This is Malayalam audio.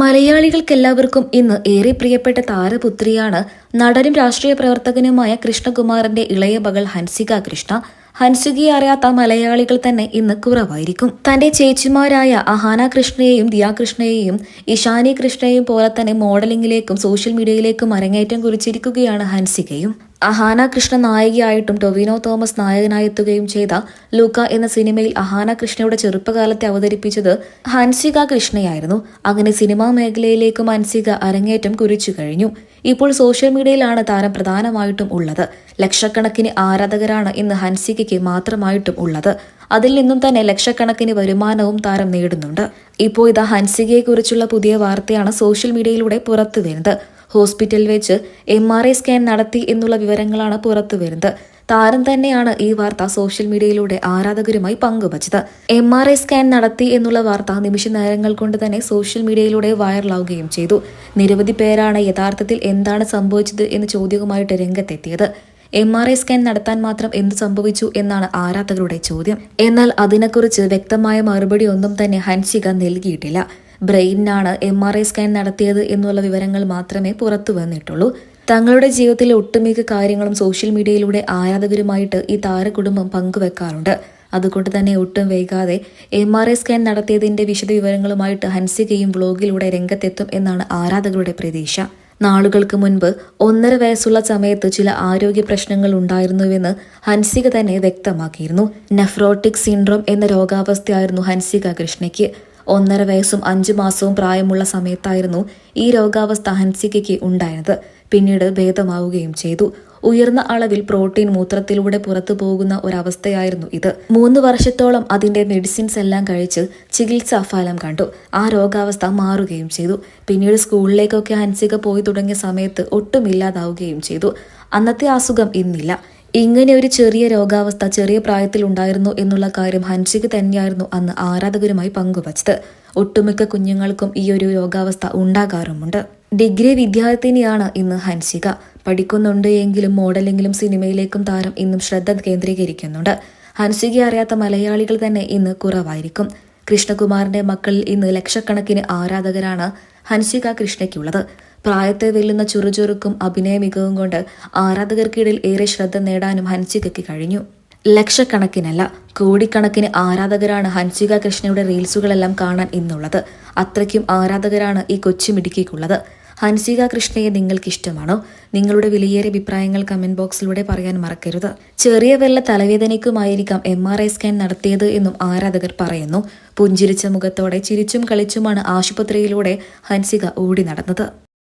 മലയാളികൾക്കെല്ലാവർക്കും ഇന്ന് ഏറെ പ്രിയപ്പെട്ട താരപുത്രിയാണ് നടനും രാഷ്ട്രീയ പ്രവർത്തകനുമായ കൃഷ്ണകുമാറിന്റെ ഇളയ മകൾ ഹൻസിക കൃഷ്ണ. ഹൻസികയെ അറിയാത്ത മലയാളികൾ തന്നെ ഇന്ന് കുറവായിരിക്കും. തന്റെ ചേച്ചിമാരായ അഹാന കൃഷ്ണയെയും ദിയാ കൃഷ്ണയെയും ഇഷാനി കൃഷ്ണയെയും പോലെ തന്നെ മോഡലിംഗിലേക്കും സോഷ്യൽ മീഡിയയിലേക്കും അരങ്ങേറ്റം കുറിച്ചിരിക്കുകയാണ് ഹൻസികയും. അഹാന കൃഷ്ണ നായികയായിട്ടും ടൊവിനോ തോമസ് നായകനായി എത്തുകയും ചെയ്ത ലൂക്ക എന്ന സിനിമയിൽ അഹാന കൃഷ്ണയുടെ ചെറുപ്പകാലത്തെ അവതരിപ്പിച്ചത് ഹൻസിക കൃഷ്ണയായിരുന്നു. അങ്ങനെ സിനിമാ മേഖലയിലേക്കും ഹൻസിക അരങ്ങേറ്റം കുറിച്ചു കഴിഞ്ഞു. ഇപ്പോൾ സോഷ്യൽ മീഡിയയിലാണ് താരം പ്രധാനമായിട്ടും ഉള്ളത്. ലക്ഷക്കണക്കിന് ആരാധകരാണ് ഇന്ന് ഹൻസികയ്ക്ക് മാത്രമായിട്ടും ഉള്ളത്. അതിൽ നിന്നും തന്നെ ലക്ഷക്കണക്കിന് വരുമാനവും താരം നേടുന്നുണ്ട്. ഇപ്പോൾ ഇതാ ഹൻസികയെക്കുറിച്ചുള്ള പുതിയ വാർത്തയാണ് സോഷ്യൽ മീഡിയയിലൂടെ പുറത്തു വരുന്നത് ഹോസ്പിറ്റലിൽ വെച്ച് എം ആർ ഐ സ്കാൻ നടത്തി എന്നുള്ള വിവരങ്ങളാണ് പുറത്തുവരുന്നത് താരം തന്നെയാണ് ഈ വാർത്ത സോഷ്യൽ മീഡിയയിലൂടെ ആരാധകരുമായി പങ്കുവച്ചത്. എം ആർ ഐ സ്കാൻ നടത്തി എന്നുള്ള വാർത്ത നിമിഷ നേരങ്ങൾ കൊണ്ട് തന്നെ സോഷ്യൽ മീഡിയയിലൂടെ വൈറലാവുകയും ചെയ്തു. നിരവധി പേരാണ് യഥാർത്ഥത്തിൽ എന്താണ് സംഭവിച്ചത് എന്ന ചോദ്യവുമായിട്ട് രംഗത്തെത്തിയത്. എം ആർ ഐ സ്കാൻ നടത്താൻ മാത്രം എന്ത് സംഭവിച്ചു എന്നാണ് ആരാധകരുടെ ചോദ്യം. എന്നാൽ അതിനെക്കുറിച്ച് വ്യക്തമായ മറുപടി ഒന്നും തന്നെ ഹൻസിക നൽകിയിട്ടില്ല. ബ്രെയിനാണ് എം ആർ ഐ സ്കാൻ നടത്തിയത് എന്നുള്ള വിവരങ്ങൾ മാത്രമേ പുറത്തു വന്നിട്ടുള്ളൂ. തങ്ങളുടെ ജീവിതത്തിലെ ഒട്ടുമിക്ക കാര്യങ്ങളും സോഷ്യൽ മീഡിയയിലൂടെ ആരാധകരുമായിട്ട് ഈ താരകുടുംബം പങ്കുവെക്കാറുണ്ട്. അതുകൊണ്ട് തന്നെ ഒട്ടും വൈകാതെ എം ആർ ഐ സ്കാൻ നടത്തിയതിന്റെ വിശദവിവരങ്ങളുമായിട്ട് ഹൻസികയും വ്ലോഗിലൂടെ രംഗത്തെത്തും എന്നാണ് ആരാധകരുടെ പ്രതീക്ഷ. നാളുകൾക്ക് മുൻപ് ഒന്നര വയസ്സുള്ള സമയത്ത് ചില ആരോഗ്യ പ്രശ്നങ്ങൾ ഉണ്ടായിരുന്നുവെന്ന് ഹൻസിക തന്നെ വ്യക്തമാക്കിയിരുന്നു. നെഫ്രോട്ടിക് സിൻഡ്രോം എന്ന രോഗാവസ്ഥയായിരുന്നു ഹൻസിക കൃഷ്ണയ്ക്ക്. ഒന്നര വയസ്സും അഞ്ചു മാസവും പ്രായമുള്ള സമയത്തായിരുന്നു ഈ രോഗാവസ്ഥ ഹൻസികയ്ക്ക് ഉണ്ടായത്. പിന്നീട് ഭേദമാവുകയും ചെയ്തു. ഉയർന്ന അളവിൽ പ്രോട്ടീൻ മൂത്രത്തിലൂടെ പുറത്തു പോകുന്ന ഒരവസ്ഥയായിരുന്നു ഇത്. മൂന്ന് വർഷത്തോളം അതിന്റെ മെഡിസിൻസ് എല്ലാം കഴിച്ച് ചികിത്സ ഫലം കണ്ടു. ആ രോഗാവസ്ഥ മാറുകയും ചെയ്തു. പിന്നീട് സ്കൂളിലേക്കൊക്കെ ഹൻസിക പോയി തുടങ്ങിയ സമയത്ത് ഒട്ടുമില്ലാതാവുകയും ചെയ്തു. അന്നത്തെ അസുഖം ഇന്നില്ല. ഇങ്ങനെ ഒരു ചെറിയ രോഗാവസ്ഥ ചെറിയ പ്രായത്തിൽ ഉണ്ടായിരുന്നു എന്നുള്ള കാര്യം ഹൻഷിക തന്നെയായിരുന്നു അന്ന് ആരാധകരുമായി പങ്കുവച്ചത്. ഒട്ടുമിക്ക കുഞ്ഞുങ്ങൾക്കും ഈ ഒരു രോഗാവസ്ഥ ഉണ്ടാകാറുമുണ്ട്. ഡിഗ്രി വിദ്യാർത്ഥിനിയാണ് ഇന്ന് ഹൻസിക. പഠിക്കുന്നുണ്ട് എങ്കിലും മോഡലിംഗിലും സിനിമയിലേക്കും താരം ഇന്നും ശ്രദ്ധ കേന്ദ്രീകരിക്കുന്നുണ്ട്. ഹൻഷിക അറിയാത്ത മലയാളികൾ തന്നെ ഇന്ന് കുറവായിരിക്കും. കൃഷ്ണകുമാറിന്റെ മക്കളിൽ ഇന്ന് ലക്ഷക്കണക്കിന് ആരാധകരാണ് ഹൻസിക കൃഷ്ണയ്ക്കുള്ളത്. പ്രായത്തെ വെല്ലുന്ന ചുറുചുറുക്കും അഭിനയ മികവും കൊണ്ട് ആരാധകർക്കിടയിൽ ഏറെ ശ്രദ്ധ നേടാനും ഹൻസികയ്ക്ക് കഴിഞ്ഞു. ലക്ഷക്കണക്കിനല്ല കോടിക്കണക്കിന് ആരാധകരാണ് ഹൻസിക കൃഷ്ണയുടെ റീൽസുകളെല്ലാം കാണാൻ ഇന്നുള്ളത്. അത്രയ്ക്കും ആരാധകരാണ് ഈ കൊച്ചുമിടുക്കിക്കുള്ളത് ഹൻസിക കൃഷ്ണയെ നിങ്ങൾക്ക് ഇഷ്ടമാണോ നിങ്ങളുടെ വിലയേറിയ അഭിപ്രായങ്ങൾ കമന്റ് ബോക്സിലൂടെ പറയാൻ മറക്കരുത്. ചെറിയ വല്ല തലവേദനയ്ക്കുമായിരിക്കാം എം ആർ ഐ സ്കാൻ നടത്തിയത് എന്നും ആരാധകർ പറയുന്നു. പുഞ്ചിരിച്ച മുഖത്തോടെ ചിരിച്ചും കളിച്ചുമാണ് ആശുപത്രിയിലൂടെ ഹൻസിക ഓടി നടന്നത്.